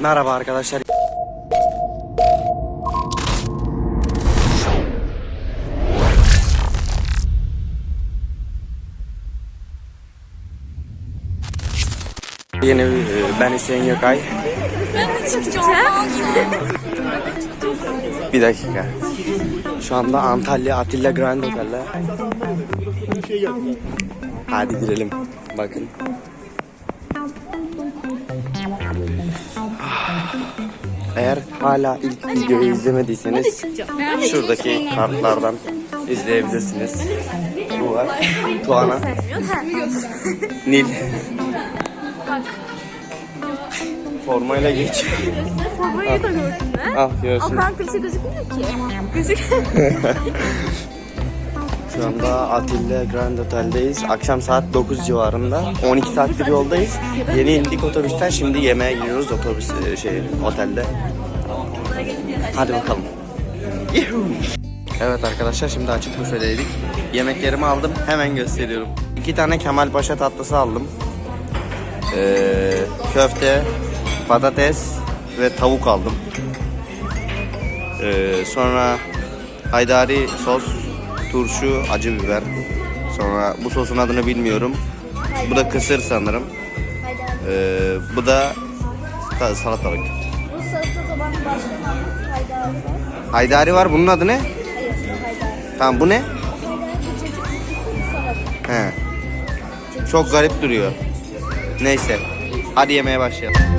Merhaba arkadaşlar. Yeni e, ben Hüseyin Gökay. Bir dakika. Şu anda Antalya Atilla Grand Otel'de. Hadi girelim. Bakın. Eğer hala ilk videoyu izlemediyseniz şuradaki kartlardan izleyebilirsiniz. Bu var. Tuana. Nil. Formayla geç. Formayı da görsünler. Ah görsün. Akran klişe gözükmüyor ki. Gözük. Şu anda Atilla Grand Otel'deyiz. Akşam saat 9 civarında. 12 saattir yoldayız. Yeni indik otobüsten. Şimdi yemeğe gidiyoruz otobüs e, şey otelde. Hadi bakalım. Evet arkadaşlar şimdi açık büfedeydik. Yemeklerimi aldım. Hemen gösteriyorum. İki tane Kemal Paşa tatlısı aldım. Ee, köfte, patates ve tavuk aldım. Ee, sonra haydari sos, turşu, acı biber. Sonra bu sosun adını bilmiyorum. Bu da kısır sanırım. Ee, bu da ta- salatalık. Haydari var. Bunun adı ne? Hayır, fayda. Tamam bu ne? He. Çok garip duruyor. Neyse. Hadi yemeğe başlayalım.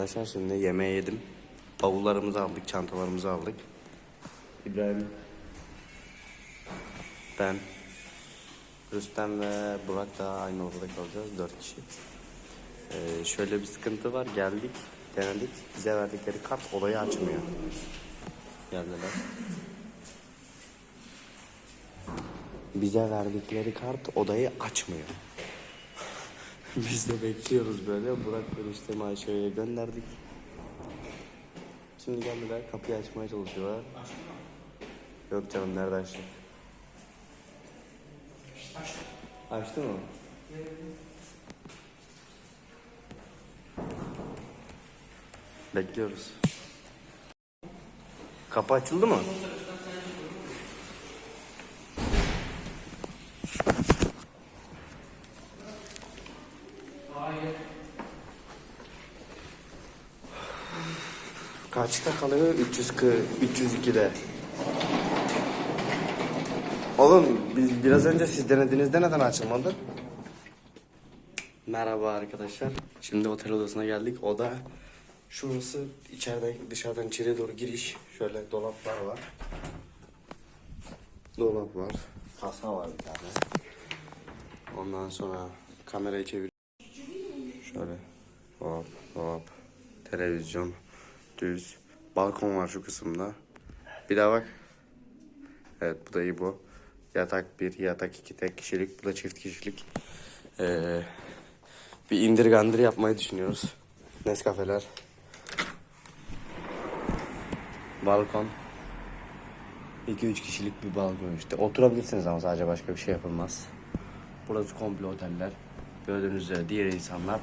Arkadaşlar şimdi yemeği yedim. Bavullarımızı aldık, çantalarımızı aldık. İbrahim, ben, Rüstem ve Burak da aynı odada kalacağız. Dört kişi. Ee, şöyle bir sıkıntı var. Geldik, denedik. Bize verdikleri kart olayı açmıyor. Geldiler. Bize verdikleri kart odayı açmıyor. Biz de bekliyoruz böyle. Burak Rüstem'i Ayşe'ye gönderdik. Şimdi geldiler kapıyı açmaya çalışıyorlar. Yok canım nerede açacak? Açtı mı? Bekliyoruz. Kapı açıldı mı? Kaçta kalıyor? 340, 302'de. Oğlum biz biraz önce siz denediğinizde neden açılmadı? Merhaba arkadaşlar. Şimdi otel odasına geldik. Oda şurası içeriden dışarıdan içeriye doğru giriş. Şöyle dolaplar var. Dolap var. Kasa var bir tane. Ondan sonra kamerayı çevir. Şöyle dolap, dolap, televizyon, düz, balkon var şu kısımda. Bir daha bak. Evet bu da iyi bu. Yatak bir, yatak iki tek kişilik. Bu da çift kişilik. Ee, bir indir gandır yapmayı düşünüyoruz. Nescafeler. Balkon. 2-3 kişilik bir balkon işte. Oturabilirsiniz ama sadece başka bir şey yapılmaz. Burası komple oteller. Gördüğünüz üzere diğer insanlar.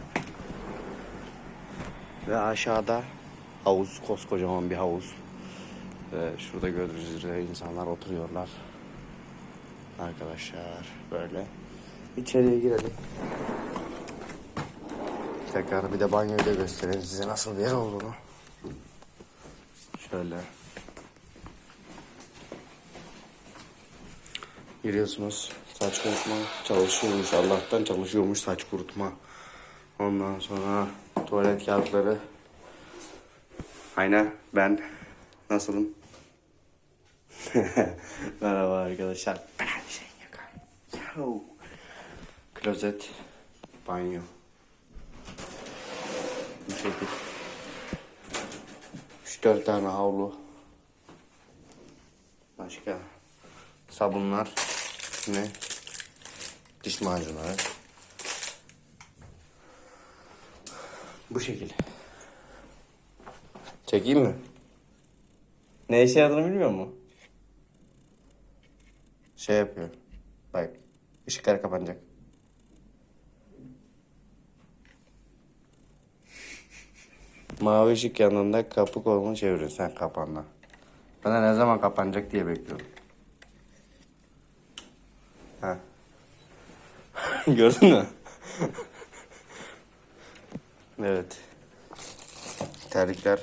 Ve aşağıda havuz, koskocaman bir havuz. Ve şurada gördüğünüz üzere insanlar oturuyorlar. Arkadaşlar böyle. İçeriye girelim. Tekrar bir de banyoyu da göstereyim size nasıl bir yer olduğunu. Şöyle. Giriyorsunuz. Saç kurutma çalışıyormuş. Allah'tan çalışıyormuş saç kurutma. Ondan sonra tuvalet kağıtları. Aynen ben. Nasılım? Merhaba arkadaşlar. Ben şeyi yakarım. Klozet. Banyo. Bu şekil. Üç dört tane havlu. Başka. Sabunlar. Ne? Diş macunları. Bu şekil. Çekeyim mi? Ne işe yaradığını bilmiyor mu? Şey yapıyor. Bak. ışıklar kapanacak. Mavi ışık yanında kapı kolunu çeviriyor sen kapanla. Ben de ne zaman kapanacak diye bekliyorum. Ha. Gördün mü? evet. Terlikler